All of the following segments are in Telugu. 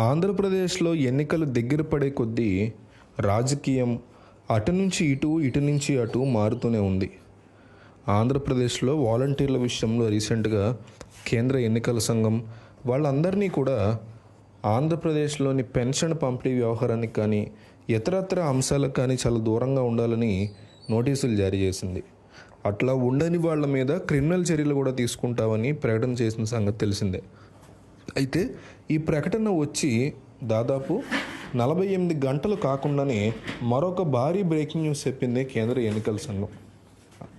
ఆంధ్రప్రదేశ్లో ఎన్నికలు దగ్గర పడే కొద్దీ రాజకీయం అటు నుంచి ఇటు ఇటు నుంచి అటు మారుతూనే ఉంది. ఆంధ్రప్రదేశ్లో వాలంటీర్ల విషయంలో రీసెంట్గా కేంద్ర ఎన్నికల సంఘం వాళ్ళందరినీ కూడా ఆంధ్రప్రదేశ్లోని పెన్షన్ పంపిణీ వ్యవహారానికి కానీ ఇతరత్ర అంశాలకు కానీ చాలా దూరంగా ఉండాలని నోటీసులు జారీ చేసింది. అట్లా ఉండని వాళ్ళ మీద క్రిమినల్ చర్యలు కూడా తీసుకుంటామని ప్రకటన చేసిన సంగతి తెలిసిందే. అయితే ఈ ప్రకటన వచ్చి దాదాపు నలభై ఎనిమిది గంటలు కాకుండానే మరొక భారీ బ్రేకింగ్ న్యూస్ చెప్పింది కేంద్ర ఎన్నికల సంఘం.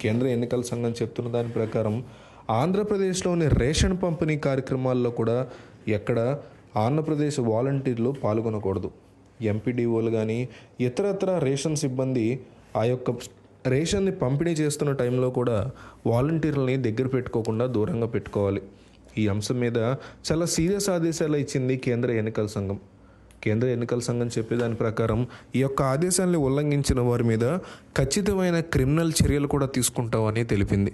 కేంద్ర ఎన్నికల సంఘం చెప్తున్న దాని ప్రకారం ఆంధ్రప్రదేశ్లోని రేషన్ పంపిణీ కార్యక్రమాల్లో కూడా ఎక్కడ ఆంధ్రప్రదేశ్ వాలంటీర్లు పాల్గొనకూడదు. ఎంపీడీఓలు కానీ ఇతరత్ర రేషన్ సిబ్బంది ఆ యొక్క రేషన్ని పంపిణీ చేస్తున్న టైంలో కూడా వాలంటీర్లని దగ్గర పెట్టుకోకుండా దూరంగా పెట్టుకోవాలి. ఈ అంశం మీద చాలా సీరియస్ ఆదేశాలు ఇచ్చింది కేంద్ర ఎన్నికల సంఘం. కేంద్ర ఎన్నికల సంఘం చెప్పేదాని ప్రకారం ఈ యొక్క ఆదేశాన్ని ఉల్లంఘించిన వారి మీద ఖచ్చితమైన క్రిమినల్ చర్యలు కూడా తీసుకుంటామని తెలిపింది.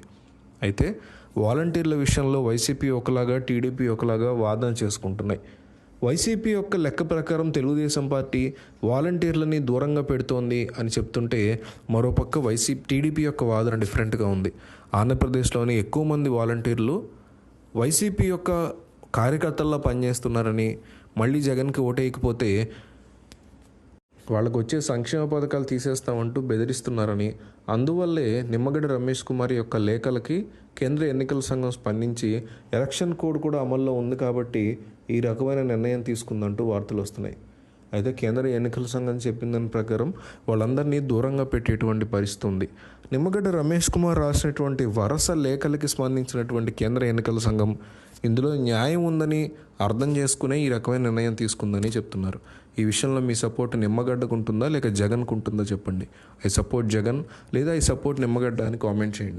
అయితే వాలంటీర్ల విషయంలో వైసీపీ ఒకలాగా టీడీపీ ఒకలాగా వాదన చేసుకుంటున్నాయి. వైసీపీ యొక్క లెక్క ప్రకారం తెలుగుదేశం పార్టీ వాలంటీర్లని దూరంగా పెడుతోంది అని చెప్తుంటే మరోపక్క వైసీపీ టీడీపీ యొక్క వాదన డిఫరెంట్గా ఉంది. ఆంధ్రప్రదేశ్లోని ఎక్కువ మంది వాలంటీర్లు వైసీపీ యొక్క కార్యకర్తల్లో పనిచేస్తున్నారని మళ్ళీ జగన్కి ఓటేయకపోతే వాళ్ళకు వచ్చే సంక్షేమ పథకాలు తీసేస్తామంటూ బెదిరిస్తున్నారని అందువల్లే నిమ్మగడ్డ రమేష్ కుమార్ యొక్క లేఖలకి కేంద్ర ఎన్నికల సంఘం స్పందించి ఎలక్షన్ కోడ్ కూడా అమల్లో ఉంది కాబట్టి ఈ రకమైన నిర్ణయం తీసుకుందంటూ వార్తలు వస్తున్నాయి. అయితే కేంద్ర ఎన్నికల సంఘం చెప్పిన దాని ప్రకారం వాళ్ళందరినీ దూరంగా పెట్టేటువంటి పరిస్థితి ఉంది. నిమ్మగడ్డ రమేష్ కుమార్ రాసినటువంటి వరస లేఖలకి స్పందించినటువంటి కేంద్ర ఎన్నికల సంఘం ఇందులో న్యాయం ఉందని అర్థం చేసుకునే ఈ రకమైన నిర్ణయం తీసుకుందని చెప్తున్నారు. ఈ విషయంలో మీ సపోర్ట్ నిమ్మగడ్డకు ఉంటుందా లేక జగన్కు ఉంటుందా చెప్పండి. ఐ సపోర్ట్ జగన్ లేదా ఐ సపోర్ట్ నిమ్మగడ్డ అని కామెంట్ చేయండి.